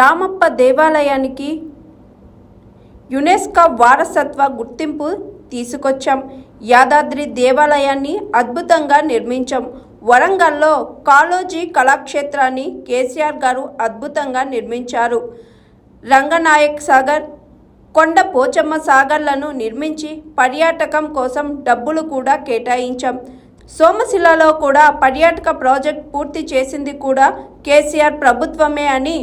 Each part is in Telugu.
రామప్ప దేవాలయానికి యునెస్కో వారసత్వ గుర్తింపు తీసుకొచ్చాం. యాదాద్రి దేవాలయాన్ని అద్భుతంగా నిర్మించాం. వరంగల్లో కాళోజీ కళాక్షేత్రాన్ని కేసీఆర్ గారు అద్భుతంగా నిర్మించారు. రంగనాయక్ సాగర్ కొండ పోచమ్మ సాగర్లను నిర్మించి పర్యాటకం కోసం డబ్బులు కూడా కేటాయించాం. సోమశిలలో కూడా పర్యాటక ప్రాజెక్ట్ పూర్తి చేసింది కూడా కేసీఆర్ ప్రభుత్వమే అని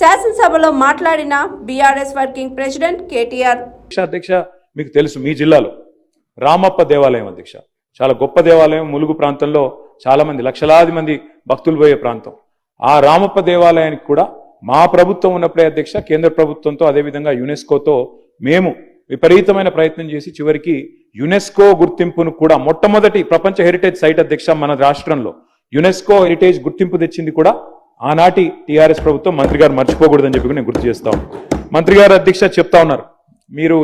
శాసనసభలో మాట్లాడిన బీఆర్ఎస్ వర్కింగ్ ప్రెసిడెంట్ కేటీఆర్. అధ్యక్ష మీకు తెలుసు మీ జిల్లాలో రామప్ప దేవాలయం అధ్యక్ష. చాలా గొప్ప దేవాలయం ములుగు ప్రాంతంలో చాలా మంది లక్షలాది మంది భక్తులు పోయే ప్రాంతం. ఆ రామప్ప దేవాలయానికి కూడా మా ప్రభుత్వం ఉన్నప్పుడే అధ్యక్ష కేంద్ర ప్రభుత్వంతో అదేవిధంగా యునెస్కోతో మేము విపరీతమైన ప్రయత్నం చేసి చివరికి యునెస్కో గుర్తింపును కూడా మొట్టమొదటి ప్రపంచ హెరిటేజ్ సైట్ అధ్యక్ష మన రాష్ట్రంలో. యునెస్కో హెరిటేజ్ గుర్తింపు తెచ్చింది కూడా ఆనాటి టీఆర్ఎస్ ప్రభుత్వం మంత్రి గారు మర్చిపోకూడదని చెప్పి నేను గుర్తు చేస్తా మంత్రి గారు అధ్యక్ష చెప్తా ఉన్నారు. మీరు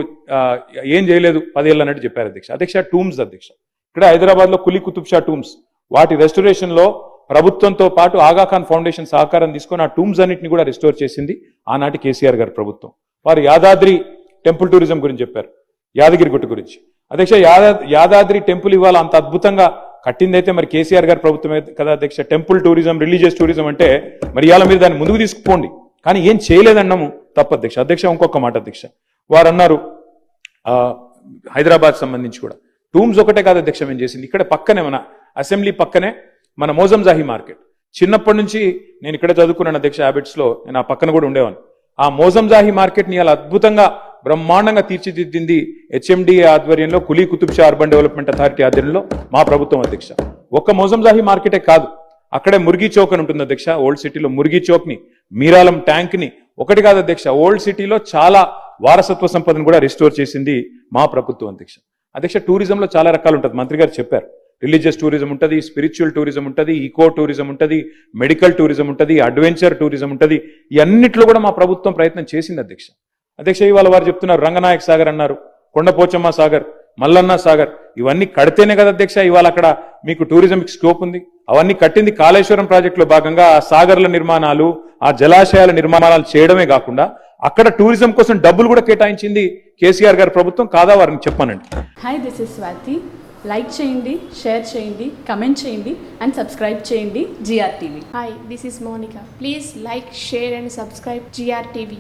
ఏం చేయలేదు పదేళ్ళు అన్నట్టు చెప్పారు అధ్యక్ష. అధ్యక్ష టూమ్స్ అధ్యక్ష. ఇక్కడ హైదరాబాద్లో కులి కులీ కుతుబ్ షా టూమ్స్. వాటి రెస్టరేషన్లో ప్రభుత్వంతో పాటు ఆగాఖాన్ ఫౌండేషన్ సహకారం తీసుకొని ఆ టూమ్స్ అన్నింటిని కూడా రిస్టోర్ చేసింది ఆనాటి కేసీఆర్ గారి ప్రభుత్వం. వారు యాదాద్రి టెంపుల్ టూరిజం గురించి చెప్పారు. యాదగిరి గుట్ట గురించి. అధ్యక్ష యాదా యాదాద్రి టెంపుల్ ఇవాళ అంత అద్భుతంగా కట్టిందైతే మరి కేసీఆర్ గారి ప్రభుత్వమే కదా అధ్యక్ష. టెంపుల్ టూరిజం రిలీజియస్ టూరిజం అంటే మరి ఇవాళ మీరు దాన్ని ముందుకు తీసుకుపోండి. కానీ ఏం చేయలేదన్నాము తప్పు అధ్యక్ష. అధ్యక్ష ఇంకొక మాట అధ్యక్ష. వారు అన్నారు ఆ, హైదరాబాద్ సంబంధించి కూడా. టూమ్స్ ఒకటే కాదు అధ్యక్ష మేము చేసింది. ఇక్కడ పక్కనే మన అసెంబ్లీ పక్కనే మన మోజంజాహి మార్కెట్. చిన్నప్పటి నుంచి నేను ఇక్కడ చదువుకున్నాను అధ్యక్ష హ్యాబిట్స్లో. నేను ఆ పక్కన కూడా ఉండేవాను ఆ మోజంజాహి మార్కెట్ని అలా అద్భుతంగా బ్రహ్మాండంగా తీర్చిదిద్దింది హెచ్ఎండి ఆధ్వర్యంలో Quli Qutub Shah urban development authority ఆధ్వర్యంలో మా ప్రభుత్వం అధ్యక్ష. ఒక్క మోజంజాహి మార్కెటే కాదు అక్కడే మురిగి చౌక్ అని ఉంటుంది అధ్యక్ష. ఓల్డ్ సిటీలో మురిగి చౌక్ని మీరాలం ట్యాంక్ని ఒకటి కాదు అధ్యక్ష. ఓల్డ్ సిటీలో చాలా వారసత్వ సంపదను కూడా రిస్టోర్ చేసింది మా ప్రభుత్వం అధ్యక్ష. అధ్యక్ష టూరిజంలో చాలా రకాలు ఉంటుంది. మంత్రి గారు చెప్పారు. రిలీజియస్ టూరిజం ఉంటుంది స్పిరిచువల్ టూరిజం ఉంటుంది ఈకో టూరిజం ఉంటుంది మెడికల్ టూరిజం ఉంటుంది అడ్వెంచర్ టూరిజం ఉంటుంది. ఇవన్నిట్లో కూడా మా ప్రభుత్వం ప్రయత్నం చేసింది అధ్యక్ష. అధ్యక్ష ఇవాళ వారు చెప్తున్నారు రంగనాయక్ సాగర్ అన్నారు కొండపోచమ్మ సాగర్ మల్లన్న సాగర్ ఇవన్నీ కడితేనే కదా అధ్యక్ష ఇవాళ అక్కడ మీకు టూరిజంకి స్కోప్ ఉంది అవన్నీ కట్టింది కాళేశ్వరం ప్రాజెక్టులో భాగంగా ఆ సాగర్ల నిర్మాణాలు ఆ జలాశయాల నిర్మాణాలు చేయడమే కాకుండా అక్కడ టూరిజం కోసం డబ్బులు కూడా కేటాయించింది కేసీఆర్ గారి ప్రభుత్వం కాదా వారిని చెప్పానండి hi this is Swathi like చేయండి షేర్ చేయండి కమెంట్ చేయండి అండ్ సబ్స్క్రైబ్ చేయండి GR TV Hi, this is Monica. Please like, share, and subscribe GRTV.